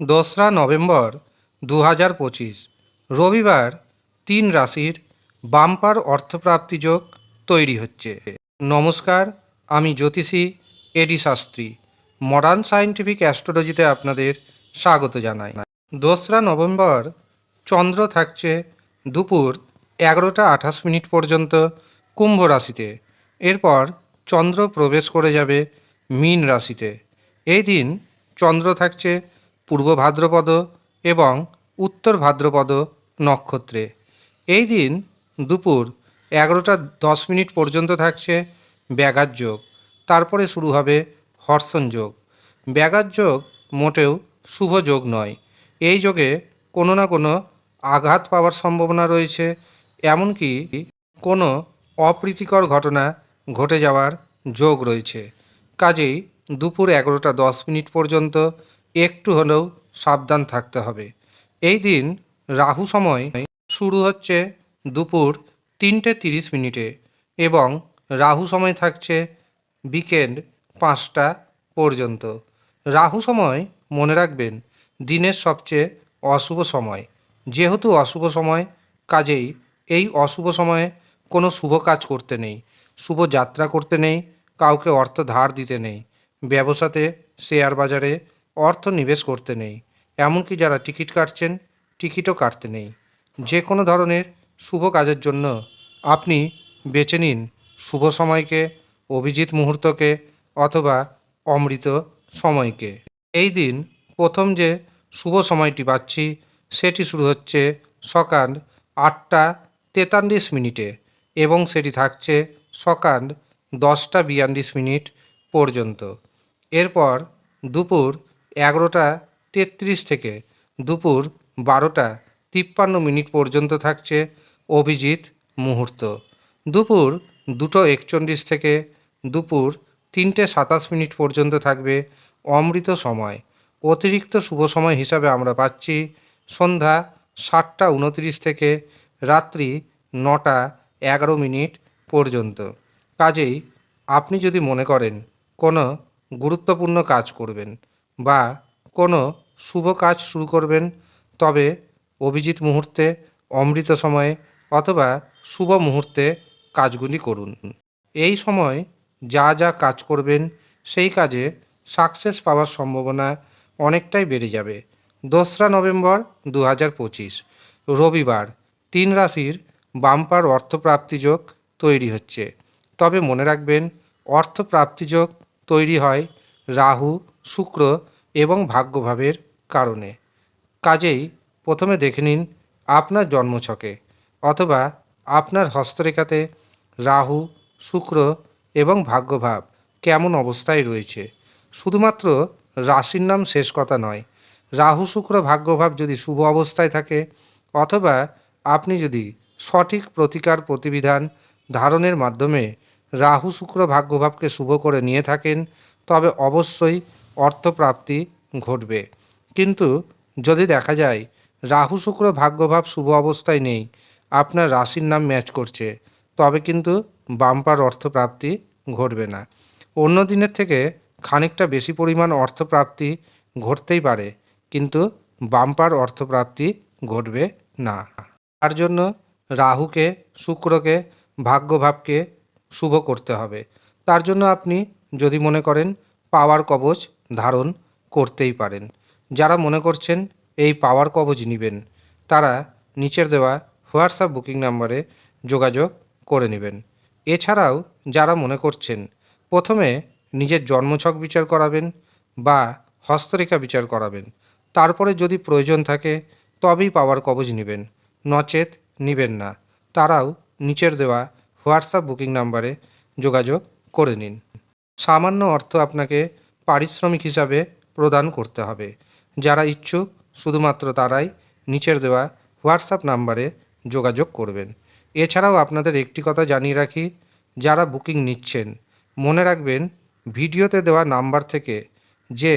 দোসরা নভেম্বর দু হাজার পঁচিশ। রবিবার তিন রাশির বাম্পার অর্থপ্রাপ্তি যোগ তৈরি হচ্ছে। নমস্কার, আমি জ্যোতিষী এডি শাস্ত্রী। মডার্ন সায়েন্টিফিক অ্যাস্ট্রোলজিতে আপনাদের স্বাগত জানাই। দোসরা নভেম্বর, চন্দ্র থাকছে দুপুর এগারোটা আঠাশ মিনিট পর্যন্ত কুম্ভ রাশিতে। এরপর চন্দ্র প্রবেশ করে যাবে মীন রাশিতে। এই দিন চন্দ্র থাকছে পূর্ব ভাদ্রপদ এবং উত্তর ভাদ্রপদ নক্ষত্রে। এই দিন দুপুর এগারোটা দশ মিনিট পর্যন্ত থাকছে ব্যাঘাত যোগ। তারপরে শুরু হবে হর্ষণ যোগ। ব্যাঘাত যোগ মোটেও শুভ যোগ নয়। এই যোগে কোনো না কোনো আঘাত পাওয়ার সম্ভাবনা রয়েছে, এমনকি কোনো অপ্রীতিকর ঘটনা ঘটে যাওয়ার যোগ রয়েছে। কাজেই দুপুর এগারোটা দশ মিনিট পর্যন্ত একটু হলেও সাবধান থাকতে হবে। এই দিন রাহু সময় শুরু হচ্ছে দুপুর তিনটে তিরিশ মিনিটে এবং রাহু সময় থাকছে বিকেল পাঁচটা পর্যন্ত। রাহু সময় মনে রাখবেন দিনের সবচেয়ে অশুভ সময়। যেহেতু অশুভ সময়, কাজেই এই অশুভ সময়ে কোনো শুভ কাজ করতে নেই, শুভ যাত্রা করতে নেই, কাউকে অর্থ ধার দিতে নেই। ব্যবসাতে, শেয়ার বাজারে অর্থ নিবেশ করতে নেই। এমনকি যারা টিকিট কাটছেন, টিকিটও কাটতে নেই। যে কোনো ধরনের শুভ কাজের জন্য আপনি বেছে নিন শুভ সময়কে, অভিজিৎ মুহূর্তকে অথবা অমৃত সময়কে। এই দিন প্রথম যে শুভ সময়টি পাচ্ছি, সেটি শুরু হচ্ছে সকাল আটটা তেতাল্লিশ মিনিটে এবং সেটি থাকছে সকাল দশটা বিয়াল্লিশ মিনিট পর্যন্ত। এরপর দুপুর এগারোটা তেত্রিশ থেকে দুপুর বারোটা তিপ্পান্ন মিনিট পর্যন্ত থাকছে অভিজিৎ মুহূর্ত। দুপুর দুটো একচল্লিশ থেকে দুপুর তিনটে সাতাশ মিনিট পর্যন্ত থাকবে অমৃত সময়। অতিরিক্ত শুভ সময় হিসাবে আমরা পাচ্ছি সন্ধ্যা সাতটা উনত্রিশ থেকে রাত্রি নটা এগারো মিনিট পর্যন্ত। কাজেই আপনি যদি মনে করেন কোনো গুরুত্বপূর্ণ কাজ করবেন বা কোনো শুভ কাজ শুরু করবেন, তবে অভিজিৎ মুহূর্তে, অমৃত সময়ে অথবা শুভ মুহূর্তে কাজগুলি করুন। এই সময় যা যা কাজ করবেন, সেই কাজে সাকসেস পাওয়ার সম্ভাবনা অনেকটাই বেড়ে যাবে। দোসরা নভেম্বর দু হাজার পঁচিশ, রবিবার, তিন রাশির বাম্পার অর্থপ্রাপ্তি যোগ তৈরি হচ্ছে। তবে মনে রাখবেন, অর্থপ্রাপ্তি যোগ তৈরি হয় রাহু শুক্র এবং ভাগ্যভাবের কারণে। কাজেই প্রথমে দেখে নিন আপনার জন্মছকে অথবা আপনার হস্তরেখাতে রাহু, শুক্র এবং ভাগ্যভাব কেমন অবস্থায় রয়েছে। শুধুমাত্র রাশির নাম শেষ কথা নয়, রাহু, শুক্র, ভাগ্যভাব যদি শুভ অবস্থায় থাকে অথবা আপনি যদি সঠিক প্রতিকার প্রতিবিধান ধারণের মাধ্যমে রাহু, শুক্র, ভাগ্যভাবকে শুভ করে নিয়ে থাকেন, তবে অবশ্যই অর্থপ্রাপ্তি ঘটবে। কিন্তু যদি দেখা যায়, রাহু শুক্র ভাগ্যভাব শুভ অবস্থায় নেই, আপনার রাশির নাম ম্যাচ করছে, তবে কিন্তু বাম্পার অর্থপ্রাপ্তি ঘটবে না। অন্য দিনের থেকে খানিকটা বেশি পরিমাণ অর্থপ্রাপ্তি ঘটতেই পারে, কিন্তু বাম্পার অর্থপ্রাপ্তি ঘটবে না। তার জন্য রাহুকে, শুক্রকে, ভাগ্যভাবকে শুভ করতে হবে। তার জন্য আপনি যদি মনে করেন, পাওয়ার কবচ ধারণ করতেই পারেন। যারা মনে করছেন এই পাওয়ার কবজ নেবেন, তারা নিচের দেওয়া হোয়াটসঅ্যাপ বুকিং নাম্বারে যোগাযোগ করে নেবেন। এছাড়াও যারা মনে করছেন প্রথমে নিজের জন্মছক বিচার করাবেন বা হস্তরেখা বিচার করাবেন, তারপরে যদি প্রয়োজন থাকে তবেই পাওয়ার কবজ নেবেন, নচেত নেবেন না। তারাও নিচের দেওয়া হোয়াটসঅ্যাপ বুকিং নাম্বারে যোগাযোগ করে নিন। সামান্য অর্থ আপনাকে পারিশ্রমিক হিসাবে প্রদান করতে হবে। যারা ইচ্ছুক, শুধুমাত্র তারাই নিচের দেওয়া হোয়াটসঅ্যাপ নাম্বারে যোগাযোগ করবেন। এছাড়াও আপনাদের একটি কথা জানিয়ে রাখি, যারা বুকিং নিচ্ছেন, মনে রাখবেন ভিডিওতে দেওয়া নাম্বার থেকে যে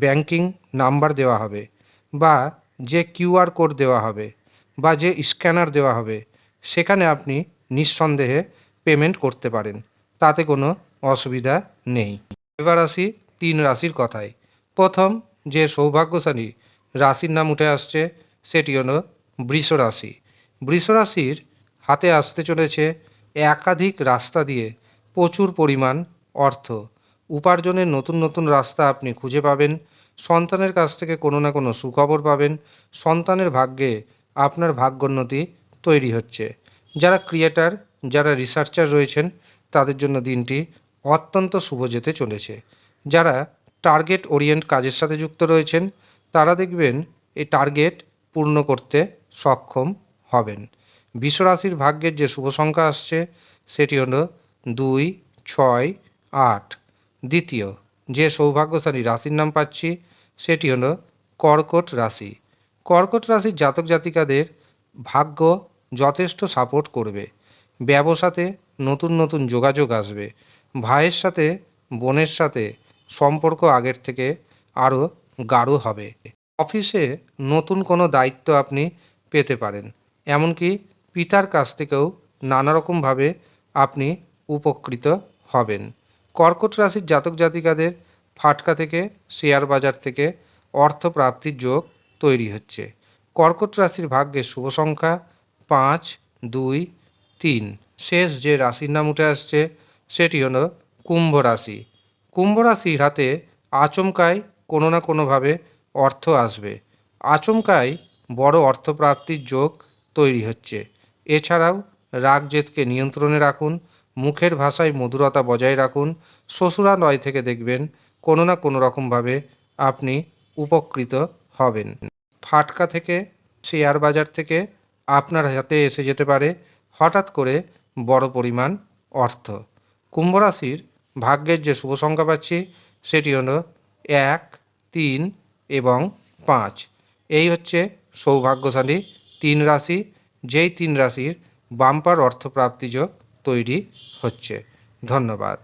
ব্যাংকিং নাম্বার দেওয়া হবে বা যে কিউআর কোড দেওয়া হবে বা যে স্ক্যানার দেওয়া হবে, সেখানে আপনি নিঃসন্দেহে পেমেন্ট করতে পারেন। তাতে কোনো অসুবিধা নেই। এবার আসি তিন রাশির কথায় প্রথম, যে সৌভাগ্যশালী রাশির নাম উঠে আসছে, সেটি হলো বৃষ রাশি। বৃষ রাশির হাতে আসতে চলেছে একাধিক রাস্তা দিয়ে প্রচুর পরিমাণ অর্থ। উপার্জনের নতুন নতুন রাস্তা আপনি খুঁজে পাবেন, সন্তানের কাছ থেকে কোনো না কোনো সুখবর পাবেন, সন্তানের ভাগ্যে আপনার ভাগ্যোন্নতি তৈরি হচ্ছে। যারা ক্রিয়েটার, যারা রিসার্চার রয়েছেন, তাদের জন্য দিনটি অত্যন্ত শুভ যেতে চলেছে। যারা টার্গেট ওরিয়েন্ট কাজের সাথে যুক্ত রয়েছেন, তারা দেখবেন এই টার্গেট পূর্ণ করতে সক্ষম হবেন। বিশ্বরাশির ভাগ্যের যে শুভ সংখ্যা আসছে, সেটি হলো দুই, ছয়, আট। দ্বিতীয়, যে সৌভাগ্যশালী রাশির নাম পাচ্ছি, সেটি হলো কর্কট রাশি। কর্কট রাশির জাতক জাতিকাদের ভাগ্য যথেষ্ট সাপোর্ট করবে। ব্যবসাতে নতুন নতুন যোগাযোগ আসবে। ভাইয়ের সাথে, বোনের সাথে সম্পর্ক আগের থেকে আরও গাঢ় হবে। অফিসে নতুন কোনো দায়িত্ব আপনি পেতে পারেন, এমনকি পিতার কাছ থেকেও নানারকমভাবে আপনি উপকৃত হবেন। কর্কট রাশির জাতক জাতিকাদের ফাটকা থেকে শেয়ার বাজার থেকে অর্থ প্রাপ্তির যোগ তৈরি হচ্ছে। কর্কট রাশির ভাগ্যে শুভ সংখ্যা পাঁচ, দুই, তিন। শেষ যে রাশির নাম উঠে আসছে, সেটি হলো কুম্ভ রাশি। কুম্ভ রাশির হাতে আচমকায় কোনো না কোনোভাবে অর্থ আসবে। আচমকায় বড় অর্থপ্রাপ্তির যোগ তৈরি হচ্ছে। এছাড়াও রাগ জেদকে নিয়ন্ত্রণে রাখুন, মুখের ভাষায় মধুরতা বজায় রাখুন, শ্বশুরালয় থেকে দেখবেন কোনো না কোনো রকমভাবে আপনি উপকৃত হবেন। ফাটকা থেকে, শেয়ার বাজার থেকে আপনার হাতে এসে যেতে পারে হঠাৎ করে বড় পরিমাণ অর্থ। কুম্ভ রাশির ভাগ্যের যে শুভ সংখ্যা পাচ্ছি, সেটি হলো এক, তিন এবং পাঁচ। এই হচ্ছে সৌভাগ্যশালী তিন রাশি, যেই তিন রাশির বাম্পার অর্থপ্রাপ্তি যোগ তৈরি হচ্ছে। ধন্যবাদ।